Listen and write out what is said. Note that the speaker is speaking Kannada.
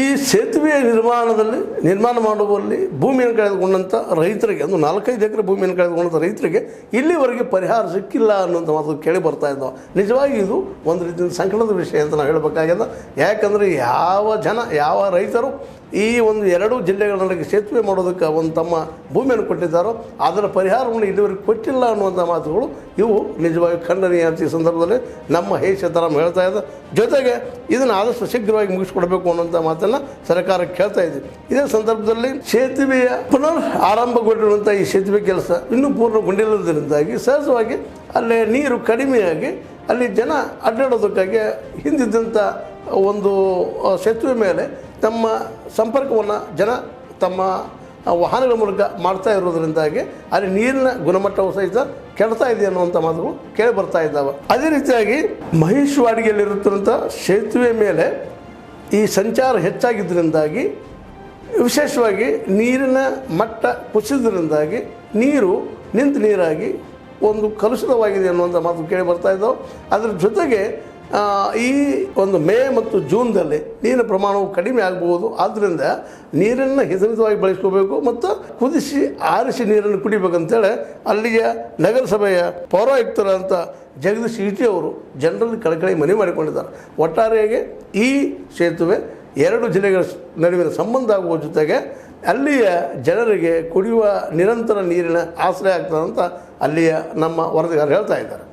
ಈ ಸೇತುವೆಯ ನಿರ್ಮಾಣದಲ್ಲಿ, ನಿರ್ಮಾಣ ಮಾಡುವಲ್ಲಿ ಭೂಮಿಯನ್ನು ಕಳೆದುಕೊಂಡಂಥ ರೈತರಿಗೆ, ಒಂದು ನಾಲ್ಕೈದು ಎಕರೆ ಭೂಮಿಯನ್ನು ಕಳೆದುಕೊಂಡಂಥ ರೈತರಿಗೆ ಇಲ್ಲಿವರೆಗೆ ಪರಿಹಾರ ಸಿಕ್ಕಿಲ್ಲ ಅನ್ನುವಂಥ ಮಾತು ಕೇಳಿ ಬರ್ತಾ ಇದ್ದಾವೆ. ನಿಜವಾಗಿ ಇದು ಒಂದು ರೀತಿಯ ಸಂಕಟದ ವಿಷಯ ಅಂತ ನಾವು ಹೇಳಬೇಕಾಗ್ಯದ ಯಾಕಂದರೆ ಯಾವ ಜನ, ಯಾವ ರೈತರು ಈ ಒಂದು ಎರಡು ಜಿಲ್ಲೆಗಳ ನಡುವೆ ಸೇತುವೆ ಮಾಡೋದಕ್ಕೆ ಒಂದು ತಮ್ಮ ಭೂಮಿಯನ್ನು ಕೊಟ್ಟಿದ್ದಾರೋ, ಅದರ ಪರಿಹಾರವನ್ನು ಇಲ್ಲಿವರೆಗೆ ಕೊಟ್ಟಿಲ್ಲ ಅನ್ನುವಂಥ ಮಾತುಗಳು ಇವು ನಿಜವಾಗಿ ಖಂಡನೀಯ ಅಂತ ಈ ಸಂದರ್ಭದಲ್ಲಿ ನಮ್ಮ ಸಿದ್ದರಾಮ್ ಹೇಳ್ತಾ ಇದ್ದ ಜೊತೆಗೆ ಇದನ್ನು ಆದಷ್ಟು ಶೀಘ್ರವಾಗಿ ಮುಗಿಸ್ಕೊಡ್ಬೇಕು ಅನ್ನುವಂಥ ಮಾತನ್ನು ಸರ್ಕಾರ ಕೇಳ್ತಾ ಇದ್ದೀವಿ ಇದೇ ಸಂದರ್ಭದಲ್ಲಿ ಸೇತುವೆಯ ಪುನರ್ ಆರಂಭಗೊಂಡಿರುವಂಥ ಈ ಸೇತುವೆ ಕೆಲಸ ಇನ್ನೂ ಪೂರ್ಣಗೊಂಡಿರುವುದರಿಂದಾಗಿ ಸಹಜವಾಗಿ ಅಲ್ಲಿ ನೀರು ಕಡಿಮೆಯಾಗಿ ಅಲ್ಲಿ ಜನ ಅಡ್ಡಾಡೋದಕ್ಕಾಗಿ ಹಿಂದಿದ್ದಂಥ ಒಂದು ಸೇತುವೆ ಮೇಲೆ ತಮ್ಮ ಸಂಪರ್ಕವನ್ನು ಜನ ತಮ್ಮ ವಾಹನಗಳ ಮೂಲಕ ಮಾಡ್ತಾ ಇರೋದ್ರಿಂದಾಗಿ ಅಲ್ಲಿ ನೀರಿನ ಗುಣಮಟ್ಟವು ಸಹಿತ ಕೆಡ್ತಾ ಇದೆ ಅನ್ನುವಂಥ ಮಾತುಗಳು ಕೇಳಿ ಬರ್ತಾ ಇದ್ದಾವೆ. ಅದೇ ರೀತಿಯಾಗಿ ಮಹೇಶ್ವಾಡಿಗೆಯಲ್ಲಿರುತ್ತಂಥ ಸೇತುವೆ ಮೇಲೆ ಈ ಸಂಚಾರ ಹೆಚ್ಚಾಗಿದ್ದರಿಂದಾಗಿ ವಿಶೇಷವಾಗಿ ನೀರಿನ ಮಟ್ಟ ಕುಸಿದ್ರಿಂದಾಗಿ ನೀರು ನಿಂತು ನೀರಾಗಿ ಒಂದು ಕಲುಷಿತವಾಗಿದೆ ಅನ್ನುವಂಥ ಮಾತು ಕೇಳಿ ಬರ್ತಾ ಇದ್ದವು. ಅದರ ಜೊತೆಗೆ ಈ ಒಂದು ಮೇ ಮತ್ತು ಜೂನ್ದಲ್ಲಿ ನೀರಿನ ಪ್ರಮಾಣವು ಕಡಿಮೆ ಆಗಬಹುದು ಆದ್ದರಿಂದ ನೀರನ್ನು ಹಿತಮಿತವಾಗಿ ಬಳಸ್ಕೋಬೇಕು ಮತ್ತು ಕುದಿಸಿ, ಆರಿಸಿ ನೀರನ್ನು ಕುಡಿಬೇಕಂತೇಳಿ ಅಲ್ಲಿಯ ನಗರಸಭೆಯ ಪೌರಾಯುಕ್ತರಂತ ಜಗದೀಶ್ ಇಟಿ ಅವರು ಜನರಲ್ಲಿ ಕಳಕಳಿ ಮನವಿ ಮಾಡಿಕೊಂಡಿದ್ದಾರೆ. ಒಟ್ಟಾರೆಯಾಗಿ ಈ ಸೇತುವೆ ಎರಡು ಜಿಲ್ಲೆಗಳ ನಡುವಿನ ಸಂಬಂಧ ಆಗುವ ಜೊತೆಗೆ ಅಲ್ಲಿಯ ಜನರಿಗೆ ಕುಡಿಯುವ ನಿರಂತರ ನೀರಿನ ಆಶ್ರಯ ಆಗ್ತದೆ ಅಂತ ಅಲ್ಲಿಯ ನಮ್ಮ ವರದಿಗಾರರು ಹೇಳ್ತಾ ಇದ್ದಾರೆ.